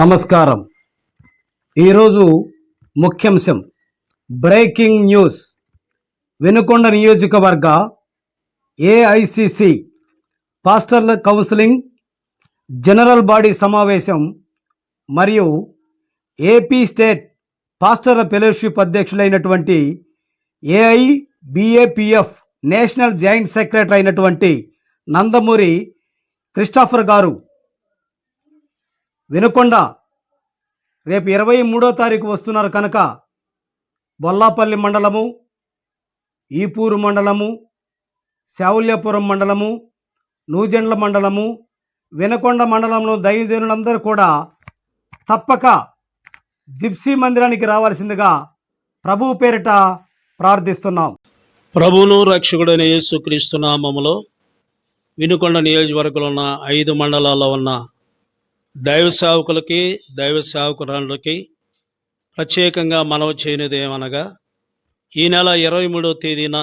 నమస్కారం. ఈరోజు ముఖ్యాంశం breaking news. Venukonda నియోజకవర్గ ఏఐసిసి పాస్టర్ల కౌన్సిలింగ్ జనరల్ బాడీ సమావేశం మరియు ఏపీ స్టేట్ పాస్టర్ల ఫెలోషిప్ అధ్యక్షులైనటువంటి ఏఐబిఏపిఎఫ్ నేషనల్ జాయింట్ సెక్రటరీ అయినటువంటి నందమూరి క్రిస్టాఫర్ గారు వినుకొండ. రేపు ఇరవై మూడో తారీఖు వస్తున్నారు కనుక బొల్లాపల్లి మండలము ఈపూరు మండలము శావుల్యపురం మండలము నూజెండ్ల మండలము వినకొండ మండలంలో దైవదేనులందరూ కూడా తప్పక జిప్సీ మందిరానికి రావాల్సిందిగా ప్రభువు పేరిట ప్రార్థిస్తున్నాం. ప్రభువును రక్షకుడైన యేసుక్రీస్తు నామములో వినుకొండ నియోజకవర్గంలో ఉన్న ఐదు మండలాల్లో ఉన్న దైవ సేవకులకి దైవ సేవకురాళ్ళకి ప్రత్యేకంగా మనవి చేయనిది ఏమనగా ఈ నెల ఇరవై మూడవ తేదీన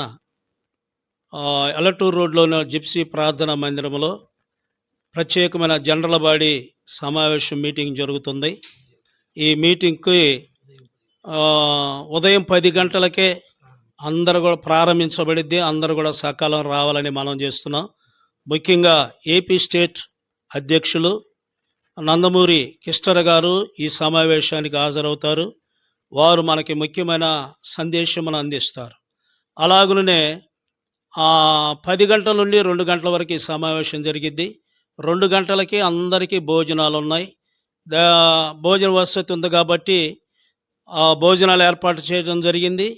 ఎలటూరు రోడ్లోని జిప్సీ ప్రార్థనా మందిరంలో ప్రత్యేకమైన జనరల్ బాడీ సమావేశం మీటింగ్ జరుగుతుంది. ఈ మీటింగ్కి ఉదయం పది గంటలకే అందరు కూడా ప్రారంభించబడిద్ది అందరూ కూడా సకాలం రావాలని మనం చేస్తున్నాం. ముఖ్యంగా ఏపీ స్టేట్ అధ్యక్షులు నందమూరి కిస్టర్ గారు ఈ సమావేశానికి హాజరవుతారు. వారు మనకి ముఖ్యమైన సందేశమును అందిస్తారు. అలాగనే పది గంటల నుండి రెండు గంటల వరకు ఈ సమావేశం జరిగింది రెండు గంటలకి అందరికీ భోజనాలు ఉన్నాయి భోజన వసతి ఉంది కాబట్టి ఆ భోజనాలు ఏర్పాటు చేయడం జరిగింది.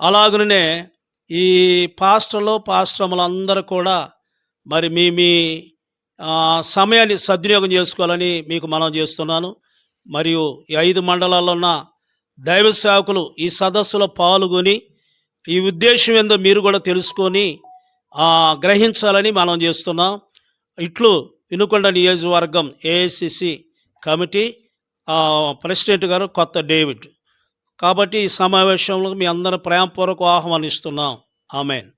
అలాగనే ఈ పాస్టర్లో పాస్టర్ములందరూ కూడా మరి మీ మీ సమయాన్ని సద్వినియోగం చేసుకోవాలని మీకు మనం చేస్తున్నాను. మరియు ఈ ఐదు మండలాల్లో ఉన్న దైవ సేవకులు ఈ సదస్సులో పాల్గొని ఈ ఉద్దేశం ఏందో మీరు కూడా తెలుసుకొని గ్రహించాలని మనం చేస్తున్నాం. ఇట్లు వినుకొండ నియోజకవర్గం ఏఐసిసి కమిటీ ప్రెసిడెంట్ గారు కొత్త డేవిడ్. కాబట్టి ఈ సమావేశంలో మీ అందరూ ప్రేమపూర్వక ఆహ్వానిస్తున్నాం. ఆమెన్.